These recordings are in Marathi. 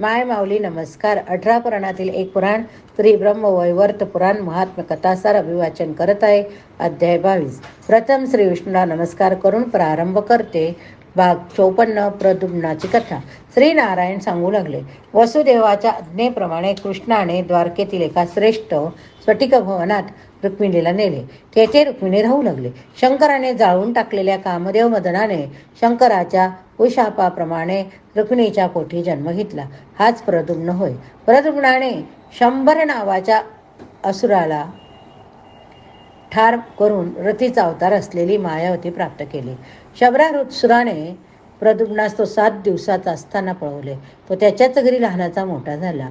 माय माऊली नमस्कार. अठरा पुराणातील एक पुराण श्री ब्रह्म वैवर्त पुराण महात्म कथासार अभिवाचन करत आहे अध्याय बावीस. प्रथम श्री विष्णूला नमस्कार करून प्रारंभ करते भाग चौपन्न प्रदुम्नाची कथा. श्री नारायण सांगू लागले वसुदेवाच्या आज्ञेप्रमाणे कृष्णाने द्वारकेतील एका श्रेष्ठ स्फटिक भवनात रुक्मिणीला नेले. तेथे रुक्मिणी राहू लागले. शंकराने जाळून टाकलेल्या कामदेव मदनाने शंकराच्या उशापाप्रमाणे रुक्मिणीच्या पोटी जन्म घेतला. हाच प्रदुम्न होय. प्रदुम्नाने शंभर नावाच्या असुराला ठार करून रतीचा अवतार असलेली मायावती प्राप्त केली. शबराहृत्सुराने प्रदुम्नास तो सात दिवसाचा असताना पळवले. तो त्याच्याच घरी लहानाचा मोठा झाला.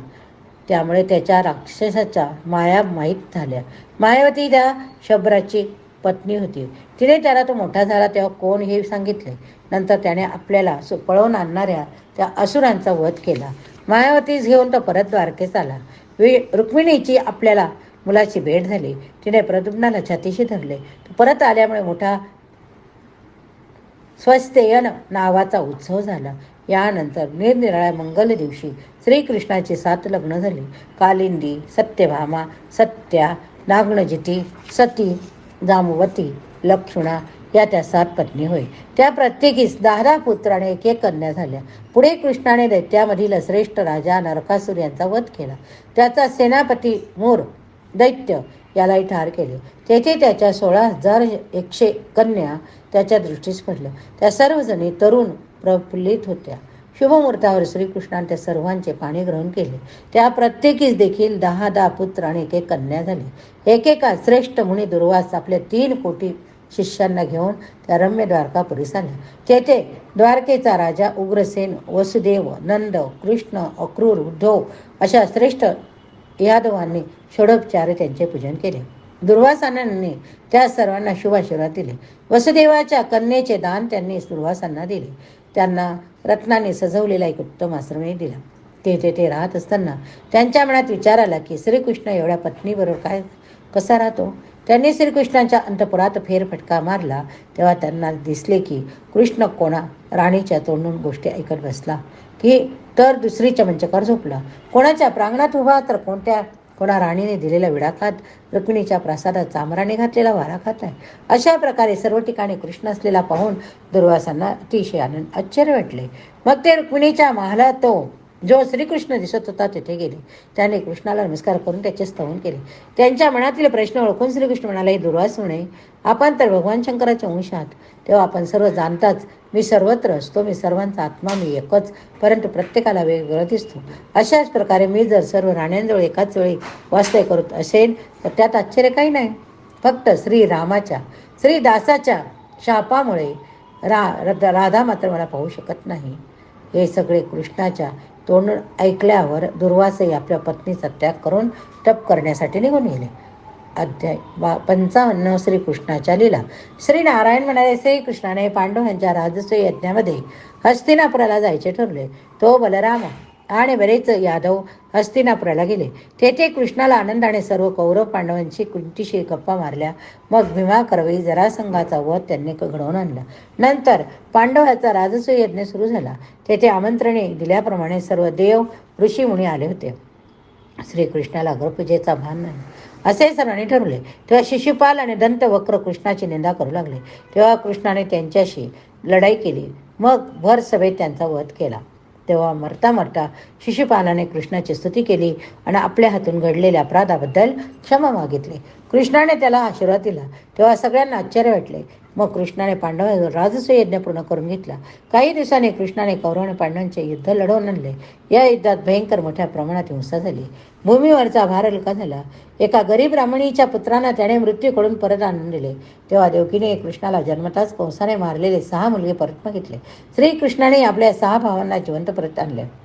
त्यामुळे त्याच्या राक्षसाच्या माया माहीत झाल्या. मायावती त्या शबराची पत्नी होती. तिने त्याला तो मोठा झाला तेव्हा कोण हे सांगितले? नंतर त्याने आपल्याला सु पळवून आणणाऱ्या त्या असुरांचा वध केला. मायावतीस घेऊन तो परत द्वारकेस आला. वि रुक्मिणीची आपल्याला मुलाची भेट झाली. तिने प्रदुम्नाला छातीशी धरले. तो परत आल्यामुळे मोठा स्वस्तेयन नावाचा उत्सव झाला. यानंतर निरनिराळ्या मंगल दिवशी श्रीकृष्णाची सात लग्न झाली. कालिंदी सत्यभामा सत्या नागणजिती सती जामवती लक्ष्मणा या त्या सात पत्नी होय. त्या प्रत्येकीस दहा दहा पुत्र आणि एक एक कन्या झाल्या. पुढे कृष्णाने दैत्यामधील श्रेष्ठ राजा नरकासूर यांचा वध केला. त्याचा सेनापती मोर दैत्य यालाही ठार केले. तेथे त्याच्या सोळा हजार एकशे कन्या त्याच्या दृष्टीस पडल्या. त्या सर्वजणी तरुण प्रफुल्लित होत्या. शुभमुहूर्तावर श्रीकृष्णाने त्या सर्वांचे पाणी ग्रहण केले. त्या प्रत्येकीस देखील दहा दहा पुत्र आणि एक एक कन्या झाली. एकेका श्रेष्ठ मुनी दुर्वास आपल्या तीन कोटी शिष्यांना घेऊन त्या रम्य द्वारकापुरीस आल्या. तेथे द्वारकेचा राजा उग्रसेन वसुदेव नंद कृष्ण अक्रूर उद्धव अशा श्रेष्ठ यादवांनी षोडोपचारे त्यांचे पूजन केले. दुर्वासानांनी त्या सर्वांना शुभाशीर्वाद दिले. वसुदेवाच्या कन्येचे दान त्यांनी दुर्वासांना दिले. त्यांना रत्नाने सजवलेला एक उत्तम आश्रमही दिला. ते तेथे राहत असताना त्यांच्या मनात विचार आला की श्रीकृष्ण एवढ्या पत्नीबरोबर काय कसा राहतो? त्यांनी श्रीकृष्णाच्या अंतपुरात फेरफटका मारला तेव्हा त्यांना दिसले की कृष्ण कोणा राणीच्या तोंडून गोष्टी ऐकत बसला. की तर दुसरी चमंचकार झोपला. कोणाच्या प्रांगणात उभा तर कोणत्या कोणा राणीने दिलेला विडा खात रुक्मिणीच्या प्रासादात चामराने घातलेला वारा खात आहे अशा प्रकारे सर्व ठिकाणी कृष्ण असलेला पाहून दुर्वासांना अतिशय आनंद आश्चर्य वाटले. मग ते रुक्मिणीच्या महालात तो जो श्रीकृष्ण दिसत होता तेथे गेले. त्याने कृष्णाला नमस्कार करून त्याचे स्तवन केले. त्यांच्या मनातील प्रश्न ओळखून श्रीकृष्ण म्हणाले दुर्वास म्हणे आपण तर भगवान शंकराच्या अंश आहात तेव्हा आपण सर्व जाणताच मी सर्वत्र असतो मी सर्वांचा आत्मा मी एकच परंतु प्रत्येकाला वेगवेगळं दिसतो. अशाच प्रकारे मी जर सर्व राण्यांजवळ एकाच वेळी वास्तव्य करत असेल तर त्यात आश्चर्य काही नाही. फक्त श्री रामाच्या श्री दासाच्या शापामुळे रा राधा मात्र मला पाहू शकत नाही. हे सगळे कृष्णाच्या तोंड ऐकल्यावर दुर्वासही आपल्या पत्नीचा त्याग करून तप करण्यासाठी निघून गेले. अध्याय बा पंचावन्न श्रीकृष्णाच्या लीला. श्री नारायण म्हणाले श्रीकृष्णाने पांडव यांच्या राजस्व यज्ञामध्ये हस्तिनापुराला जायचे ठरले. तो बलराम आणि बरेच यादव हस्तिनापुराला गेले. तेथे कृष्णाला आनंदाने सर्व कौरव पांडवांची कुंतीशी गप्पा मारल्या. मग भीमा करवी जरासंघाचा वध त्यांनी घडवून आणला. नंतर पांडवाचा राजसूय यज्ञ सुरू झाला. तेथे आमंत्रणे दिल्याप्रमाणे सर्व देव ऋषीमुनी आले होते. श्रीकृष्णाला गृहपूजेचा भान नाही. असे सर्वांनी ठरवले. तेव्हा शिशुपाल आणि दंतवक्र कृष्णाची निंदा करू लागले. तेव्हा कृष्णाने त्यांच्याशी लढाई केली. मग भर सभेत त्यांचा वध केला. तेव्हा मरता मरता शिशुपालाने कृष्णाची स्तुती केली आणि आपल्या हातून घडलेल्या अपराधाबद्दल क्षमा मागितली. कृष्णाने त्याला आशीर्वाद दिला. तेव्हा सगळ्यांना आश्चर्य वाटले. मग कृष्णाने पांडवांवर राजसूय यज्ञ पूर्ण करून घेतला. काही दिवसांनी कृष्णाने कौरव आणि पांडवांचे युद्ध लढवून आणले. या युद्धात भयंकर मोठ्या प्रमाणात हिंसा झाली. भूमीवरचा भार हलका झाला. एका गरीब ब्राह्मणीच्या पुत्रांना त्याने मृत्यूकडून परत आणून दिले. तेव्हा देवकीने कृष्णाला जन्मताच कंसाने मारलेले सहा मुलगे परत मागितले. श्रीकृष्णाने आपल्या सहा भावांना जिवंत परत आणले.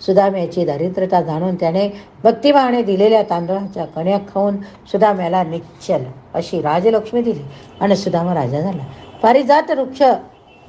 सुदाम्याची दारिद्रता जाणून त्याने भक्तिभावाने दिलेल्या तांदळाच्या कण्या खाऊन सुदाम्याला निश्चल अशी राजलक्ष्मी दिली आणि सुदामा राजा झाला. पारिजात वृक्ष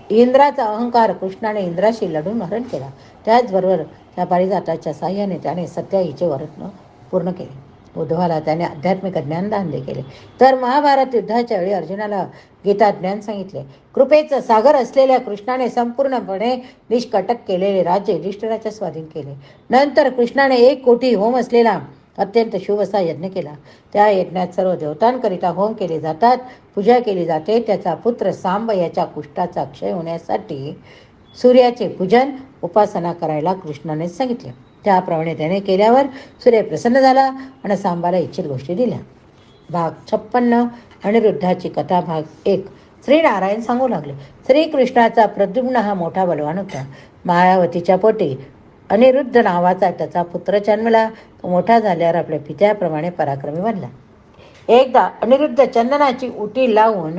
इंद्राचा अहंकार कृष्णाने इंद्राशी लढून हरण केला. त्याचबरोबर त्या पारिजाताच्या साह्याने त्याने सत्याईचे वरत्न पूर्ण केले. उद्धवाला त्याने आध्यात्मिक ज्ञानदान केले. तर महाभारत युद्धाच्या वेळी अर्जुनाला गीता ज्ञान सांगितले. कृपेचं सागर असलेल्या कृष्णाने संपूर्णपणे निष्कटक केलेले राज्य युधिष्ठिराच्या स्वाधीन केले. नंतर कृष्णाने एक कोटी होम असलेला अत्यंत शुभ असा यज्ञ केला. त्या यज्ञात सर्व देवतांकरिता होम केले जातात पूजा केली जाते. त्याचा पुत्र सांब याच्या कुष्ठाचा क्षय होण्यासाठी सूर्याचे पूजन उपासना करायला कृष्णाने सांगितले. त्याप्रमाणे त्याने केल्यावर सूर्य प्रसन्न झाला आणि सांबाला इच्छित गोष्टी दिल्या. भाग छप्पन्न अनिरुद्धाची कथा भाग एक. श्रीनारायण सांगू लागले. श्रीकृष्णाचा प्रद्युम्न हा मोठा बलवान होता. मायावतीच्या पोटी अनिरुद्ध नावाचा त्याचा पुत्र जन्मला. तो मोठा झाल्यावर आपल्या पित्याप्रमाणे पराक्रमी बनला. एकदा अनिरुद्ध चंदनाची उटी लावून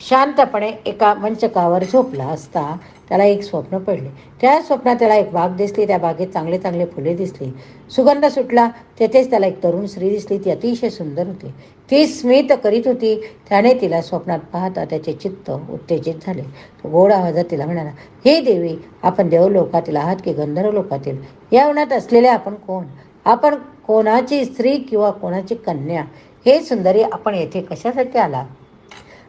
शांतपणे एका मंचकावर झोपला असता त्याला एक स्वप्न पडले. त्या स्वप्नात त्याला एक बाग दिसली. त्या बागेत चांगले चांगले फुले दिसली. सुगंध सुटला. तेथेच त्याला एक तरुण स्त्री दिसली. ती अतिशय सुंदर होती. ती स्मित करीत होती. त्याने तिला स्वप्नात पाहता त्याचे चित्त उत्तेजित झाले. तो गोड आवाजात तिला म्हणाला हे देवी आपण देवलोकातील आहात की गंधर्व लोकातील या उन्हात असलेले आपण कोण? आपण कोणाची स्त्री किंवा कोणाची कन्या? हे सुंदरी आपण येथे कशासाठी आला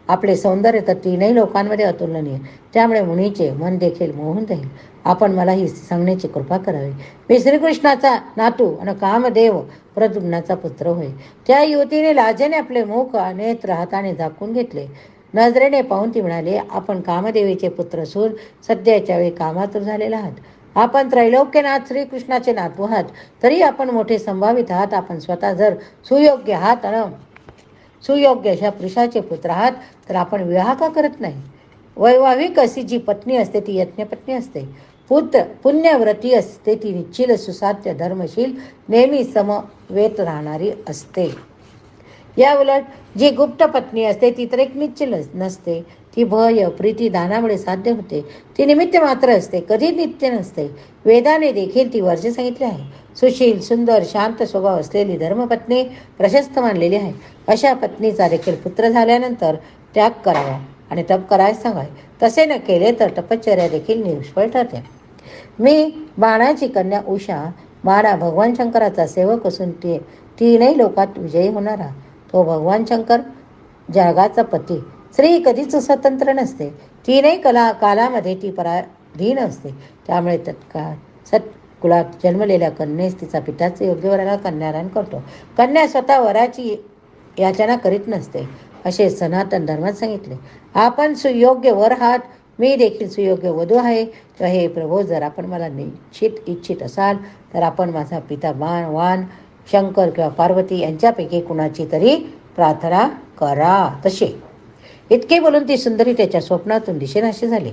आपले सौंदर्य तर तीनही लोकांमध्ये अतुलनीय. त्यामुळे मुनीचे मन देखील मोहून जाईल. आपण मला ही सांगण्याची कृपा करावी. मी श्रीकृष्णाचा नातू आणि कामदेव प्रद्युम्नाचा पुत्र होय. त्या युवतीने लाजेने आपले मुख नेत्र हाताने झाकून घेतले. नजरेने पाहून ती म्हणाली आपण कामदेवीचे पुत्र असून सध्याच्या वेळी कामातूर झालेला आहात. आपण त्रैलोक्यनाथ श्रीकृष्णाचे नातू आहात. तरी आपण मोठे संभावित आहात. आपण स्वतः जर सुयोग्य आहात आणि सुयोग्य अशा पुरुषाचे पुत्र आहात तर आपण विवाह का करत नाही? वैवाहिक अशी जी पत्नी असते ती यज्ञपत्नी असते. पुत्र पुण्यव्रती असते ती निश्चिल सुसाध्य धर्मशील नेहमी समवेत राहणारी असते. या उलट जी गुप्त पत्नी असते ती तर एक निश्चिल नसते. ती भय प्रीती दानामुळे साध्य होते. ती निमित्त मात्र असते कधी नित्य नसते. वेदाने देखील ती वर्ष सांगितली आहे. सुशील सुंदर शांत स्वभाव असलेली धर्मपत्नी प्रशस्त मानलेली आहे. अशा पत्नीचा देखील पुत्र झाल्यानंतर त्याग करावा आणि तप करायला सांगावे. तसे न केले तर तपश्चर्या देखील निष्फळ ठरते. मी बाणाची कन्या उषा बाणा भगवान शंकराचा सेवक असून ती तीनही लोकात विजयी होणारा. तो भगवान शंकर जगाचा पती. स्त्री कधीच स्वतंत्र नसते. तीनही कला कालामध्ये ती पराधीन असते. त्यामुळे तत्काळ सत्कुलात जन्मलेल्या कन्येस तिचा पिताचे योग्य वराला कन्यादान करतो. कन्या स्वतः वराची याचना करीत नसते असे सनातन धर्मात सांगितले. आपण सुयोग्य वर आहात मी देखील सुयोग्य वधू आहे. तर हे प्रभू जर आपण मला निश्चित इच्छित असाल तर आपण माझा पिता बाण वान शंकर किंवा पार्वती यांच्यापैकी कुणाची तरी प्रार्थना करा तसे इतके बोलून ती सुंदरी त्याच्या स्वप्नातून दिशेनाशी झाली.